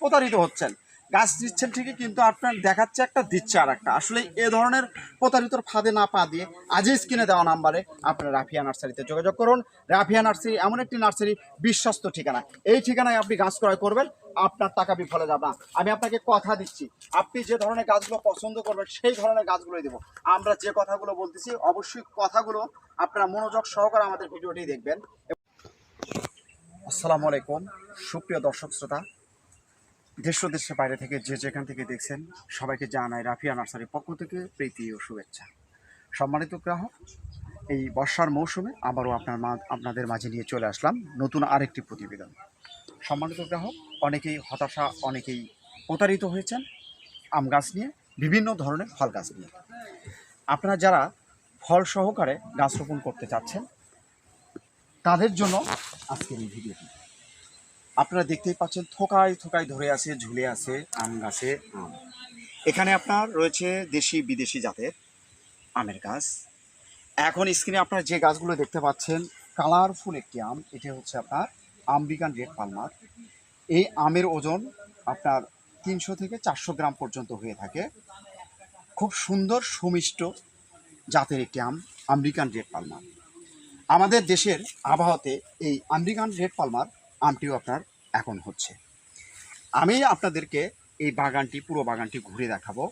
প্রতারিত হচ্ছেন। গাছ দিচ্ছেন ঠিকই, কিন্তু আপনার দেখাচ্ছে একটা, দিচ্ছে আর একটা আসলে এ ধরনের প্রতারিতর ফাঁদে না পা দিয়ে আজই স্ক্রিনে দেওয়া নাম্বারে আপনার রাফিয়া নার্সারিতে যোগাযোগ করুন। রাফিয়া নার্সারি এমন একটি নার্সারি, বিশ্বস্ত ঠিকানা। এই ঠিকানায় আপনি গাছ ক্রয় করবেন, আপনার টাকা বিফলে যাবে না। আমি আপনাকে কথা দিচ্ছি, আপনি যে ধরনের গাছগুলো পছন্দ করবেন, সেই ধরনের গাছগুলোই দেবো। আমরা যে কথাগুলো বলতেছি, অবশ্যই কথাগুলো আপনারা মনোযোগ সহকারে আমাদের ভিডিওটি দেখবেন। আসসালামু আলাইকুম, সুপ্রিয় দর্শক শ্রোতা দেশ দেশের বাইরে থেকে যে যেখান থেকে দেখছেন, সবাইকে জানাই রাফিয়া নার্সারির পক্ষ থেকে প্রীতি ও শুভেচ্ছা। সম্মানিত গ্রাহক, এই বর্ষার মৌসুমে আবারও আপনার মা, আপনাদের মাঝে নিয়ে চলে আসলাম নতুন আরেকটি প্রতিবেদন। সম্মানিত গ্রাহক, অনেকেই হতাশা, অনেকেই প্রতারিত হয়েছেন আম গাছ নিয়ে, বিভিন্ন ধরনের ফল গাছ নিয়ে। আপনারা যারা ফল সহকারে গাছ রোপণ করতে চাচ্ছেন, তাদের জন্য আজকের এই ভিডিওটি। আপনারা দেখতেই পাচ্ছেন, থোকায় থোকায় ধরে আছে, ঝুলে আছে আম গাছে আম। এখানে আপনার রয়েছে দেশি বিদেশি জাতের আমের গাছ। এখন স্ক্রিনে আপনারা যে গাছগুলো দেখতে পাচ্ছেন, কালারফুল একটি আম, এটি হচ্ছে আপনার আম্বিকান রেড পালমার। এই আমের ওজন আপনার তিনশো থেকে চারশো গ্রাম পর্যন্ত হয়ে থাকে। খুব সুন্দর সুমিষ্ট জাতের একটি আম, আমেরিকান রেড পালমার। আমাদের দেশের আবহাওয়াতে এই আমেরিকান রেড পালমার আমটিও আপনার এখন হচ্ছে। আমি আপনাদেরকে এই বাগানটি, পুরো বাগানটি ঘুরে দেখাবো।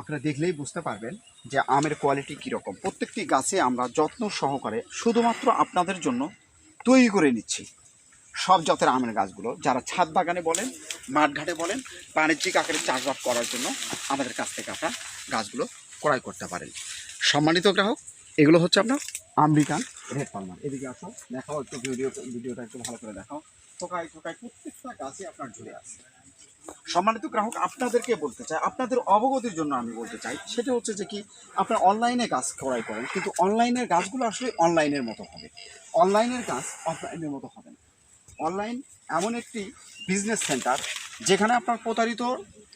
আপনারা দেখলেই বুঝতে পারবেন যে আমের কোয়ালিটি কীরকম। প্রত্যেকটি গাছে আমরা যত্ন সহকারে শুধুমাত্র আপনাদের জন্য তৈরি করে নিচ্ছি। সব জাতের আমের গাছগুলো, যারা ছাদ বাগানে বলেন, মাঠঘাটে বলেন, বাণিজ্যিক আকারে চাষবাস করার জন্য আমাদের কাছ থেকে আপনার গাছগুলো ক্রয় করতে পারেন। সম্মানিত গ্রাহক, এগুলো হচ্ছে আপনার আমেরিকান রেড পালমার এদিকে আসো, দেখাও একটু ভিডিও ভিডিওটা একটু ভালো করে দেখাও। ঠোকায় ঠোকায় প্রত্যেকটা গাছে আপনার ঝুলে আছে। সম্মানিত গ্রাহক, আপনাদেরকে বলতে চাই, আপনাদের অবগতির জন্য আমি বলতে চাই, সেটা হচ্ছে যে কি, আপনার অনলাইনে গাছ ক্রয় করেন, কিন্তু অনলাইনের গাছগুলো আসলে অনলাইনের মতো হবে। অনলাইনের গাছ অফলাইনের মতো হবে না। অনলাইন এমন একটি বিজনেস সেন্টার, যেখানে আপনার প্রতারিত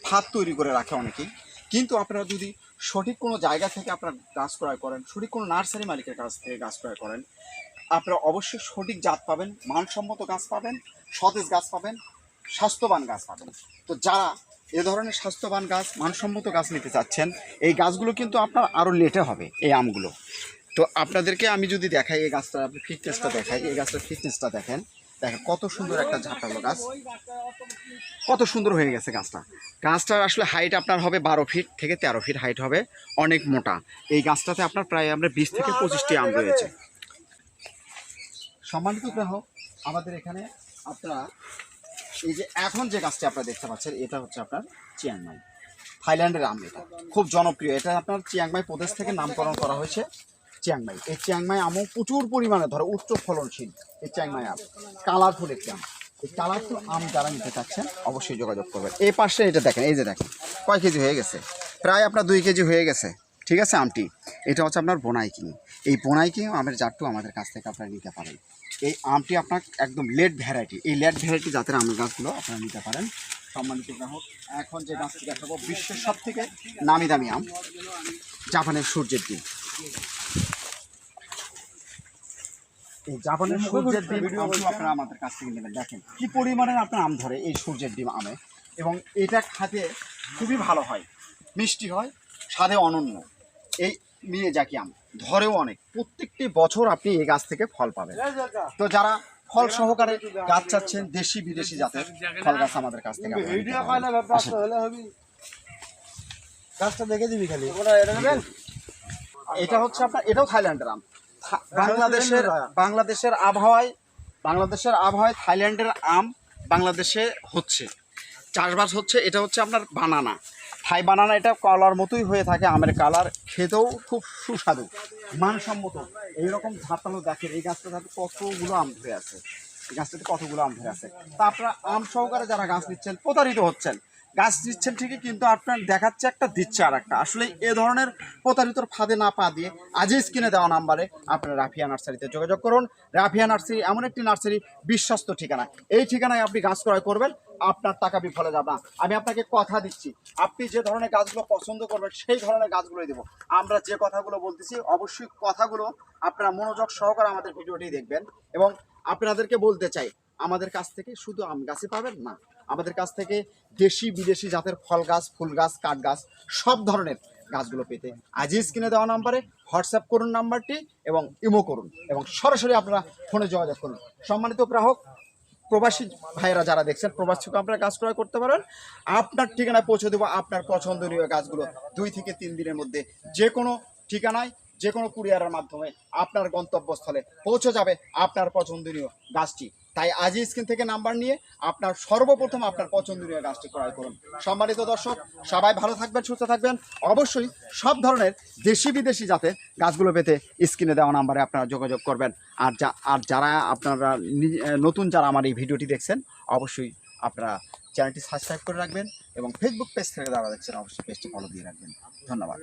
ফাঁদ তৈরি করে রাখে অনেকেই, কিন্তু আপনারা যদি সঠিক কোনো জায়গা থেকে আপনার গাছ ক্রয় করেন, সঠিক কোনো নার্সারি মালিকের কাছ থেকে গাছ ক্রয় করেন আপনারা অবশ্যই সঠিক জাত পাবেন, মানসম্মত গাছ পাবেন, সতেজ গাছ পাবেন, স্বাস্থ্যবান গাছ পাবেন। তো যারা এ ধরনের স্বাস্থ্যবান গাছ, মানসম্মত গাছ নিতে চাচ্ছেন, এই গাছগুলো কিন্তু আপনার আরও লেটে হবে, এই আমগুলো। তো আপনাদেরকে আমি যদি দেখাই, এই গাছটা আপনি ফিটনেসটা দেখাই, এই গাছটার ফিটনেসটা দেখেন। দেখেন কত সুন্দর একটা ঝাঁটালো গাছ। কত সুন্দর হয়ে গেছে গাছটা। গাছটার আসলে হাইট আপনার হবে বারো ফিট থেকে তেরো ফিট হাইট হবে, অনেক মোটা। এই গাছটাতে আপনার প্রায় আমরা বিশ থেকে পঁচিশটি আম রয়েছে। সম্মানিত গ্রাহক, আমাদের এখানে আপনারা এই যে এখন যে গাছটি আপনারা দেখতে পাচ্ছেন, এটা হচ্ছে আপনার চিয়াংমাই থাইল্যান্ডের আম এটা। খুব জনপ্রিয়। এটা আপনার চিয়াংমাই প্রদেশ থেকে নামকরণ করা হয়েছে চিয়াংমাই এই চিয়াংমাই আমও প্রচুর পরিমাণে ধরো উচ্চ ফলনশীল এই চিয়াংমাই আম। কালারফুল একটি আম। এই কালারফুল আম যারা নিতে চাচ্ছেন, অবশ্যই যোগাযোগ করবেন। এই পাশে এটা দেখেন, এই যে দেখেন, কয় কেজি হয়ে গেছে? প্রায় আপনার দুই কেজি হয়ে গেছে। ঠিক আছে, আমটি। এটা হচ্ছে আপনার বোনাই কিং। এই বোনাই কিং আমের জাতটু আমাদের কাছ থেকে আপনারা নিতে পারেন। এই আমটি আপনার একদম লেট ভ্যারাইটি এই লেট ভ্যারাইটি জাতের আমের গাছগুলো আপনারা নিতে পারেন। সম্মানিত গ্রাহক, এখন যে গাছটি দেখাবো, বিশ্বের সব থেকে নামি দামি আম, জাপানের সূর্যের ডিম। এই জাপানের সূর্যের ডিম আপনারা আমাদের কাছ থেকে নেবেন। দেখেন কি পরিমাণে আপনার আম ধরে এই সূর্যের ডিম আমে। এবং এটা খাতে খুবই ভালো হয়। মিষ্টি হয়, স্বাদে অনন্য। এই নিয়ে যাকি আম ধরেও অনেক। প্রত্যেকটি বছর আপনি এই গাছ থেকে ফল পাবেন। তো যারা ফল সহকারে গাছ চাচ্ছেন দেশি বিদেশি জাতের ফল গাছ আমাদের কাছ থেকে। গাছটা দেখে দিবি খালি। এটা হচ্ছে আপনার এটাও থাইল্যান্ডের আম। বাংলাদেশের বাংলাদেশের আবহাওয়ায় বাংলাদেশের আবহাওয়ায় থাইল্যান্ডের আম বাংলাদেশে হচ্ছে। চাষবাস হচ্ছে এটা হচ্ছে আপনার বানানা। থাই বানানা এটা কলার মতোই হয়ে থাকে, আমের কালার খেতেও খুব সুস্বাদু, মানসম্মত। এইরকম ঝাঁপানো দেখেন এই গাছটা গাছটাতে কতগুলো আম ধরে আছে? এই গাছটাতে কতগুলো আম ধরে আছে? তা আপনারা আম সহকারে যারা গাছ নিচ্ছেন, প্রতারিত হচ্ছেন। গাছ দিচ্ছেন ঠিকই, কিন্তু আপনার দেখাচ্ছে একটা দিচ্ছে আর একটা আসলে এ ধরনের প্রতারিতর ফাঁদে না পা দিয়ে আজই স্ক্রিনে দেওয়া নাম্বারে আপনার রাফিয়া নার্সারিতে যোগাযোগ করুন। রাফিয়া নার্সারি এমন একটি নার্সারি, বিশ্বস্ত ঠিকানা। এই ঠিকানায় আপনি গাছ ক্রয় করবেন, আপনার টাকা বিফলে যাবে না। আমি আপনাকে কথা দিচ্ছি, আপনি যে ধরনের গাছগুলো পছন্দ করবেন, সেই ধরনের গাছগুলোই দেবো। আমরা যে কথাগুলো বলতেছি, অবশ্যই কথাগুলো আপনারা মনোযোগ সহকারে আমাদের ভিডিওটি দেখবেন এবং আপনাদেরকে বলতে চাই, আমাদের কাছ থেকে শুধু আম গাছই পাবেন না? আমাদের কাছ থেকে দেশি বিদেশি জাতের ফল গাছ, ফুল গাছ, কাঠ গাছ, সব ধরনের গাছগুলো পেতে আজই স্ক্রিনে দেওয়া নাম্বারে হোয়াটসঅ্যাপ করুন নাম্বারটি এবং ইমো করুন এবং সরাসরি আপনারা ফোনে যোগাযোগ করুন। সম্মানিত গ্রাহক, প্রবাসী ভাইয়েরা যারা দেখছেন, প্রবাস থেকে আপনারা গাছ ক্রয় করতে পারেন। আপনার ঠিকানায় পৌঁছে দেবো আপনার পছন্দনীয় গাছগুলো দুই থেকে তিন দিনের মধ্যে। যে কোনো ঠিকানায়, যে কোনো কুরিয়ারের মাধ্যমে আপনার গন্তব্যস্থলে পৌঁছে যাবে আপনার পছন্দনীয় গাছটি। তাই আজই স্ক্রিন থেকে নাম্বার নিয়ে আপনার সর্বপ্রথম আপনার পছন্দনীয় গাছটি ক্রয় করুন। সম্মানিত দর্শক, সবাই ভালো থাকবেন, সুস্থ থাকবেন। অবশ্যই সব ধরনের দেশি বিদেশি জাতের গাছগুলো পেতে স্ক্রিনে দেওয়া নাম্বারে আপনারা যোগাযোগ করবেন। আর যা, আর যারা আপনারা নতুন যারা আমার এই ভিডিওটি দেখছেন, অবশ্যই আপনারা চ্যানেলটি সাবস্ক্রাইব করে রাখবেন এবং ফেসবুক পেজ থেকে যারা দেখছেন, অবশ্যই পেজটি ফলো দিয়ে রাখবেন। ধন্যবাদ।